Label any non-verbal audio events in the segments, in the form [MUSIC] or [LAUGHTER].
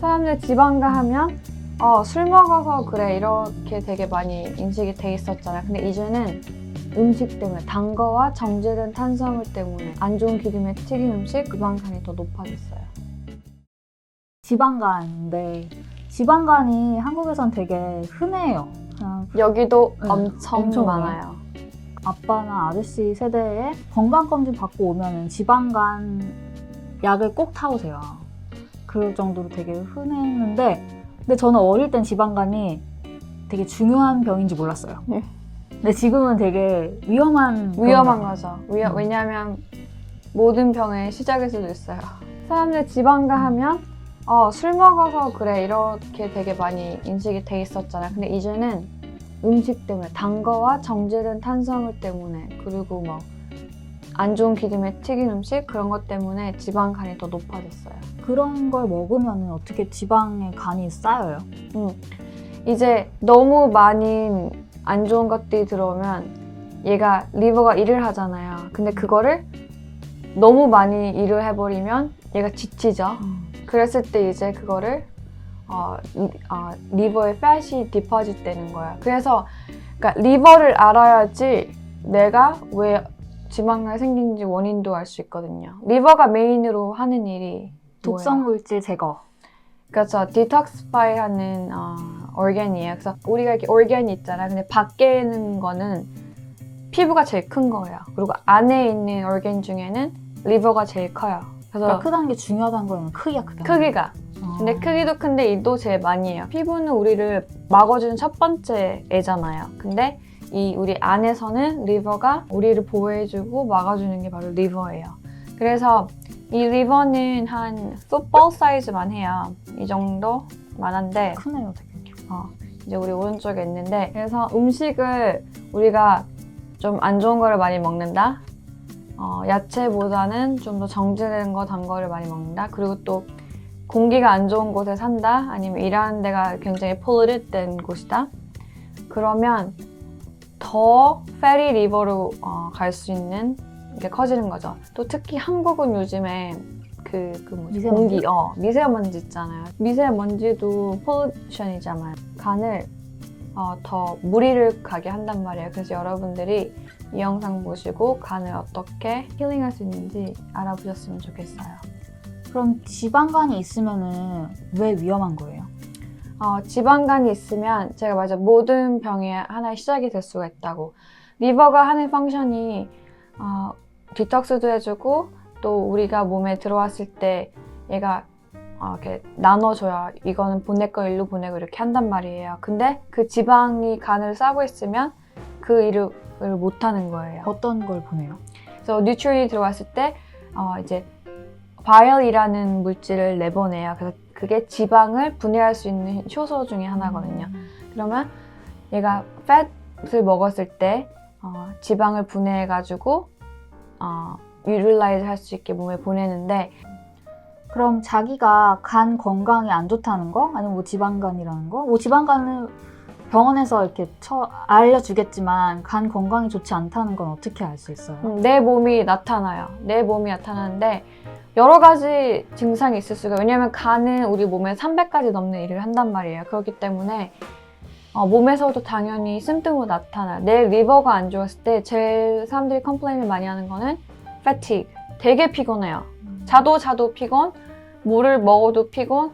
사람들 지방가 하면 어, 술 먹어서 그래 이렇게 되게 많이 인식이 돼 있었잖아요. 근데 이제는 음식 때문에 단 거와 정제된 탄수화물 때문에 안 좋은 기름에 튀긴 음식 지방간이 더 높아졌어요. 지방간인데 지방간이 한국에선 되게 흔해요. 그냥 여기도 네, 엄청, 엄청 많아요. 아빠나 아저씨 세대에 건강검진 받고 오면은 지방간 약을 꼭 타오세요. 그럴 정도로 되게 흔했는데, 근데 저는 어릴 땐 지방간이 되게 중요한 병인지 몰랐어요. 네. 근데 지금은 되게 위험한 위험한. 거죠. 위, 음. 왜냐하면 모든 병의 시작일 수도 있어요. 사람들 지방가 하면 어, 술 먹어서 그래 이렇게 되게 많이 인식이 돼 있었잖아요. 근데 이제는 음식 때문에 단 거와 정제된 탄수화물 때문에 그리고 뭐 안 좋은 기름에 튀긴 음식 그런 것 때문에 지방 간이 더 높아졌어요. 그런 걸 먹으면 어떻게 지방의 간이 쌓여요? 이제 너무 많이 안 좋은 것들이 들어오면 얘가 리버가 일을 하잖아요. 근데 그거를 너무 많이 일을 해버리면 얘가 지치죠. 그랬을 때 이제 그거를 어, 리- 어, 리버에 fat이 디퍼짓 되는 거야. 그래서 그러니까 리버를 알아야지 내가 왜 지방간이 생긴 지 원인도 알 수 있거든요. 리버가 메인으로 하는 일이 독성? 물질 제거. 그래서 디톡스파이 하는 어, organ이에요. 그래서 우리가 이렇게 organ이 있잖아요. 근데 밖에 있는 거는 피부가 제일 큰 거예요. 그리고 안에 있는 organ 중에는 리버가 제일 커요. 그래서 그러니까 크다는 게 중요하다는 거예요. 크기가 크다. 크기가. 어. 근데 크기도 큰데 이도 제일 많이 해요. 피부는 우리를 막아주는 첫 번째 애잖아요. 근데 이 우리 안에서는 리버가 우리를 보호해주고 막아주는 게 바로 리버예요. 그래서 이 리버는 한 풋볼 사이즈만 해요. 이 정도만 한데 크네요, 되게. 어, 이제 우리 오른쪽에 있는데 그래서 음식을 우리가 좀 안 좋은 거를 많이 먹는다. 어, 야채보다는 좀 더 정제된 거, 단 거를 많이 먹는다. 그리고 또 공기가 안 좋은 곳에 산다. 아니면 일하는 데가 굉장히 polluted 된 곳이다. 그러면 더 fatty 리버로 어, 갈 수 있는 게 커지는 거죠. 또 특히 한국은 요즘에 그, 그 뭐지? 미세먼지? 공기, 어, 미세먼지 있잖아요. 미세먼지도 폴루션이잖아요. 간을 어, 더 무리를 가게 한단 말이에요. 그래서 여러분들이 이 영상 보시고 간을 어떻게 힐링할 수 있는지 알아보셨으면 좋겠어요. 그럼 지방간이 있으면은 왜 위험한 거예요? 어, 지방간이 있으면 제가 맞아 모든 병의 하나의 시작이 될 수가 있다고. 리버가 하는 펑션이 어, 디톡스도 해주고 또 우리가 몸에 들어왔을 때 얘가 어, 이렇게 나눠줘야 이거는 보낼 거 일로 보내고 이렇게 한단 말이에요. 근데 그 지방이 간을 싸고 있으면 그 일을 못 하는 거예요. 어떤 걸 보내요? 그래서 뉴트리이 들어왔을 때 어, 이제 바이올이라는 물질을 내보내요. 그래서 그게 지방을 분해할 수 있는 효소 중에 하나거든요. 그러면 얘가 팻을 먹었을 때 어, 지방을 분해해가지고 어, 유틸라이즈 할 수 있게 몸에 보내는데 그럼 자기가 간 건강이 안 좋다는 거? 아니면 뭐 지방간이라는 거? 뭐 지방간은 병원에서 이렇게 쳐 알려주겠지만 간 건강이 좋지 않다는 건 어떻게 알 수 있어요? 음, 내 몸이 나타나요. 내 몸이 나타나는데 여러 가지 증상이 있을 수가 왜냐하면 간은 우리 몸에 300가지 넘는 일을 한단 말이에요. 그렇기 때문에 어, 몸에서도 당연히 심증으로 나타나요. 내 리버가 안 좋았을 때 제일 사람들이 컴플레인을 많이 하는 거는 fatigue. 되게 피곤해요. 자도 자도 피곤, 물을 먹어도 피곤,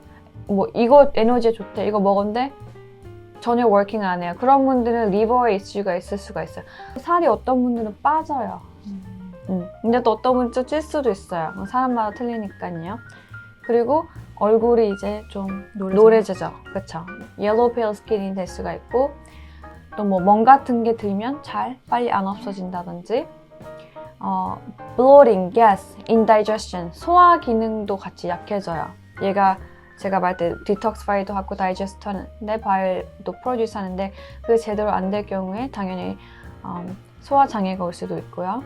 뭐 이거 에너지에 좋대, 이거 먹었는데 전혀 워킹 안 해요. 그런 분들은 리버에 이슈가 있을 수가 있어요. 살이 어떤 분들은 빠져요. 음. 근데 또 어떤 분은 또찔 수도 있어요. 뭐 사람마다 틀리니까요. 그리고 얼굴이 이제 좀 노래져. 노래지죠. 그쵸. 옐로우 페일 스킨이 될 수가 있고 또 뭐 멍 같은 게 들면 잘 빨리 안 없어진다든지 어, bloating, gas, indigestion 소화 기능도 같이 약해져요. 얘가 제가 말할 때 디톡스파이도 하고 다이제스트 하는데 바일도 프로듀스 하는데 그게 제대로 안 될 경우에 당연히 음, 소화 장애가 올 수도 있고요.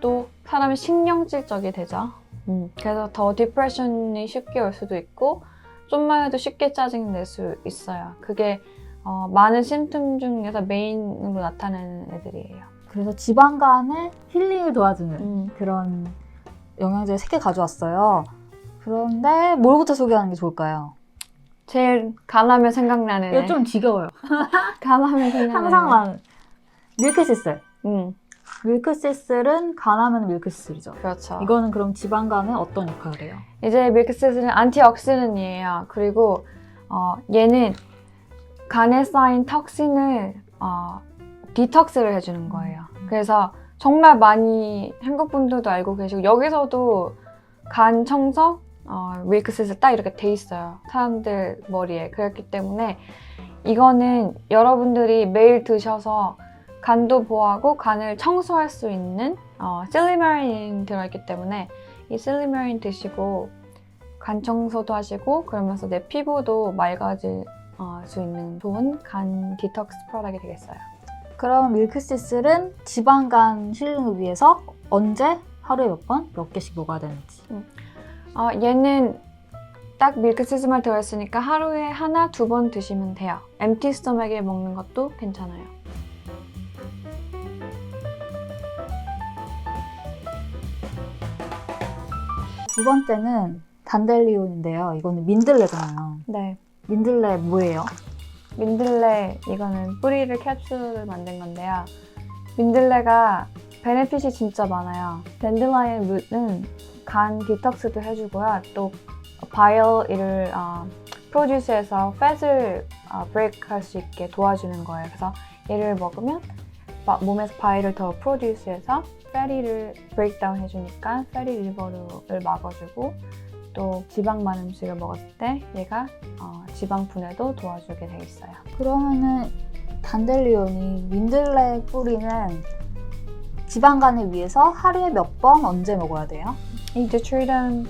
또 사람이 신경질적이 되죠. 음, 그래서 더 디프레션이 쉽게 올 수도 있고 좀만 해도 쉽게 짜증 낼 수 있어요. 그게 어, 많은 심틈 중에서 메인으로 나타나는 애들이에요. 그래서 지방간의 힐링을 도와주는 음. 그런 영양제를 3개 가져왔어요. 그런데 뭘부터 소개하는 게 좋을까요? 제일 간하면 생각나는 이거 애. 좀 지겨워요. [LAUGHS] 간하면 생각나는 항상 나는 밀크시슬. 응 밀크시슬은 간하면 밀크시슬이죠. 그렇죠 이거는 그럼 지방간은 어떤 역할을 해요? 이제 밀크시슬은 안티옥시던이에요. 그리고 어, 얘는 간에 쌓인 턱신을 어, 디톡스를 해주는 거예요. 그래서 정말 많이 한국 분들도 알고 계시고 여기서도 간 청소 어, 밀크시슬 딱 이렇게 돼 있어요. 사람들 머리에 그렇기 때문에 이거는 여러분들이 매일 드셔서 간도 보호하고 간을 청소할 수 있는 어, 실리마린 들어있기 때문에 이 실리마린 드시고 간 청소도 하시고 그러면서 내 피부도 맑아질 어, 수 있는 좋은 간 디톡스 프로덕이 되겠어요. 그럼 밀크시슬은 지방간 힐링을 위해서 언제 하루에 몇 번, 몇 개씩 먹어야 되는지. 어, 얘는 딱 밀크시스만 들어있으니까 하루에 하나 두 번 드시면 돼요. 엠티 스토맥에 먹는 것도 괜찮아요. 두 번째는 단델리온인데요. 이거는 민들레잖아요. 네. 민들레 뭐예요? 민들레 이거는 뿌리를 캡슐을 만든 건데요. 민들레가 베네핏이 진짜 많아요. 댄들라이언 룻은 간 디톡스도 해주고요. 또 바이올을 어, 프로듀스해서 팻을 어, 브레이크 할 수 있게 도와주는 거예요. 그래서 얘를 먹으면 바- 몸에서 바이를 더 프로듀스해서 페리를 브레이크다운 해주니까 페리 리버를 막아주고 또 지방 많은 음식을 먹었을 때 얘가 어, 지방 분해도 도와주게 돼 있어요. 그러면은 단델리온이 민들레 뿌리는 지방간을 위해서 하루에 몇 번 언제 먹어야 돼요? 이 디트리덤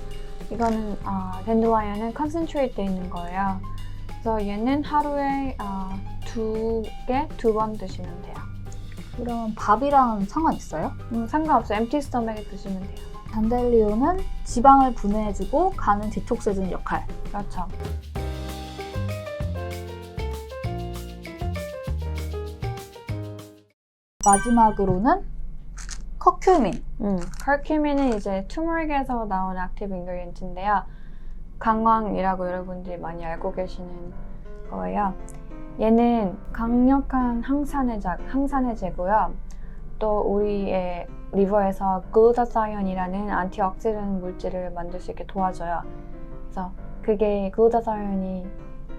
이거는 어, 덴드라이언은 컨센트레이트 돼 있는 거예요. 그래서 얘는 하루에 어, 두 개, 두 번 드시면 돼요. 그럼 밥이랑 상관 있어요? 음, 상관없어요. 엠티 스토맥에 드시면 돼요. 단델리온은 지방을 분해해주고 간은 디톡스해주는 역할. 그렇죠. 마지막으로는 커큐민. 음, 커큐민은 이제 투머릭에서 나온 액티브 인그리언트인데요. 강황이라고 여러분들이 많이 알고 계시는 거예요. 얘는 강력한 항산해자, 항산해제고요. 또 우리의 리버에서 글루타사이언이라는 안티옥시던 물질을 만들 수 있게 도와줘요. 그래서 그게 글루타사이언이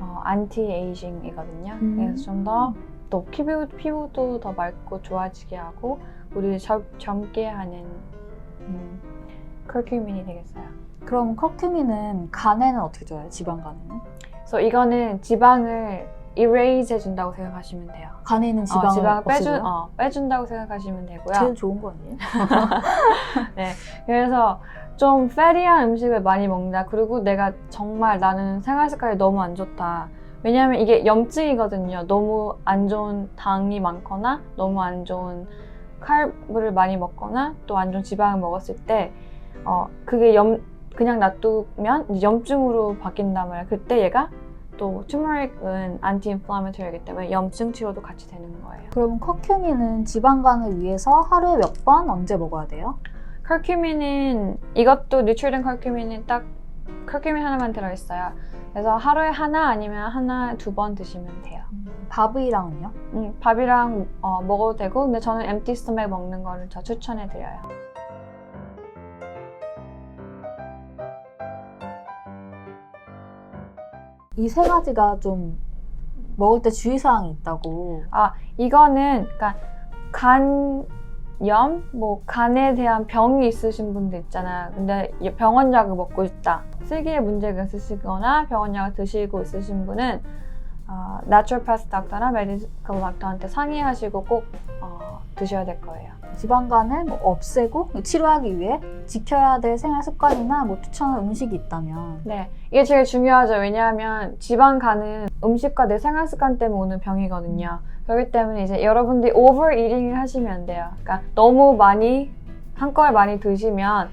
어, 안티에이징이거든요. 음. 그래서 좀 더 또 피부, 피부도 더 맑고 좋아지게 하고 우리를 젊, 젊게 하는 음, 커큐민이 되겠어요. 그럼 커큐민은 간에는 어떻게 줘요? 지방 간에는? 그래서 이거는 지방을 erase 해준다고 생각하시면 돼요. 간에 있는 어, 지방을 지방을 빼준? 어, 빼준다고 생각하시면 되고요. 제일 좋은 거 아니에요? [LAUGHS] 그래서 좀 페리한 음식을 많이 먹는다. 그리고 내가 정말 나는 생활 습관이 너무 안 좋다. 왜냐하면 이게 염증이거든요. 너무 안 좋은 당이 많거나 너무 안 좋은 칼브를 많이 먹거나 또 안 좋은 지방을 먹었을 때 어, 그게 염 그냥 놔두면 염증으로 바뀐단 말이야. 그때 얘가 또 투머릭은 안티인플라메터리이기 때문에 염증 치료도 같이 되는 거예요. 그럼 커큐민은 지방간을 위해서 하루에 몇 번 언제 먹어야 돼요? 커큐민은 이것도 뉴트리든 커큐민은 딱 커큐민 하나만 들어있어요. 그래서 하루에 하나 아니면 하나 두 번 드시면 돼요. 밥이랑은요? 음, 밥이랑 어, 먹어도 되고 근데 저는 엠티 스토맥 먹는 거를 더 추천해 드려요. 이 세 가지가 좀 먹을 때 주의사항이 있다고. 이거는 그러니까 간 염, 뭐 간에 대한 병이 있으신 분들 있잖아요. 근데 이 병원 약을 먹고 있다. 슬기에 문제가 있으시거나 병원 약을 드시고 있으신 분은 어, naturopath 닥터나 메디컬 닥터한테 상의하시고 꼭 어, 드셔야 될 거예요. 지방간을 뭐 없애고 치료하기 위해 지켜야 될 생활 습관이나 뭐 추천하는 음식이 있다면 네, 이게 제일 중요하죠. 왜냐하면 지방 간은 음식과 내 생활 습관 때문에 오는 병이거든요. 그렇기 때문에 이제 여러분들이 오버 이팅을 하시면 안 돼요. 그러니까 너무 많이 한꺼번에 많이 드시면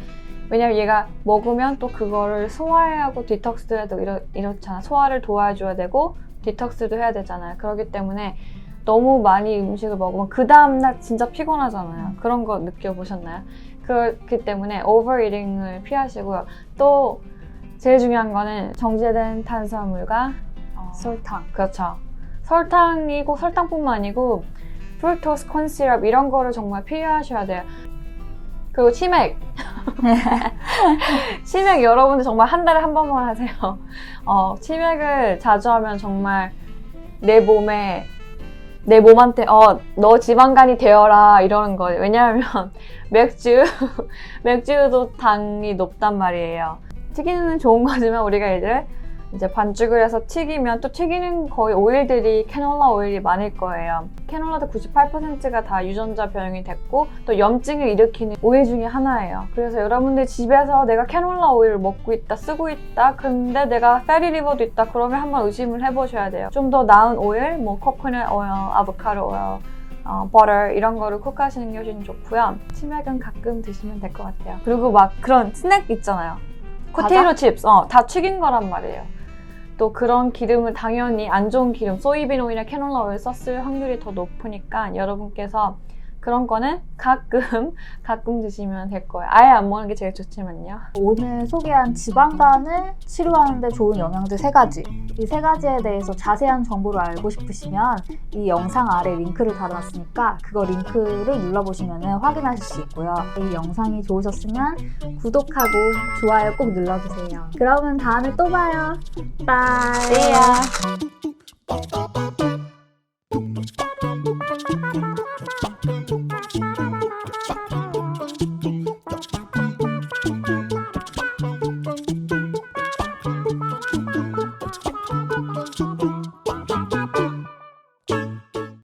왜냐면 얘가 먹으면 또 그거를 소화하고 디톡스도 이렇, 이렇잖아. 소화를 도와줘야 되고 디톡스도 해야 되잖아요. 그렇기 때문에 너무 많이 음식을 먹으면 그 다음날 진짜 피곤하잖아요. 그런 거 느껴보셨나요? 그렇기 때문에 오버 이팅을 피하시고요. 또 제일 중요한 거는 정제된 탄수화물과 설탕. 그렇죠. 설탕이고 설탕뿐만 아니고 프루토스, 콘시럽 이런 거를 정말 피하셔야 돼요. 그리고 치맥. [LAUGHS] 치맥 여러분들 정말 한 달에 한 번만 하세요. 어, 치맥을 자주 하면 정말 내 몸에 내 몸한테 어 너 지방간이 되어라 이러는 거예요. 왜냐하면 [LAUGHS] 맥주 [LAUGHS] 맥주도 당이 높단 말이에요. 튀기는 좋은 거지만 우리가 이제 이제 반죽을 해서 튀기면 또 튀기는 거의 오일들이 캐놀라 오일이 많을 거예요. 캐놀라도 98%가 다 유전자 변형이 됐고 또 염증을 일으키는 오일 중에 하나예요. 그래서 여러분들 집에서 내가 캐놀라 오일을 먹고 있다, 쓰고 있다, 근데 내가 페리 리버도 있다, 그러면 한번 의심을 해보셔야 돼요. 좀 더 나은 오일, 뭐 코코넛 오일, 아보카도 오일, 어, 버터 이런 거를 쿡하시는 게 훨씬 좋고요. 치맥은 가끔 드시면 될 것 같아요. 그리고 막 그런 스낵 있잖아요. 포테이토 칩스, 어, 다 튀긴 거란 말이에요. 또 그런 기름을 당연히 안 좋은 기름, 소이빈 오일이나 캐놀라 오일 썼을 확률이 더 높으니까 여러분께서 그런 거는 가끔 [LAUGHS] 가끔 드시면 될 거예요. 아예 안 먹는 게 제일 좋지만요. 오늘 소개한 지방간을 치료하는 데 좋은 영양제 세 가지. 이 세 가지에 대해서 자세한 정보를 알고 싶으시면 이 영상 아래 링크를 달아놨으니까 그거 링크를 눌러보시면 확인하실 수 있고요. 이 영상이 좋으셨으면 구독하고 좋아요 꼭 눌러주세요. 그러면 다음에 또 봐요. ya.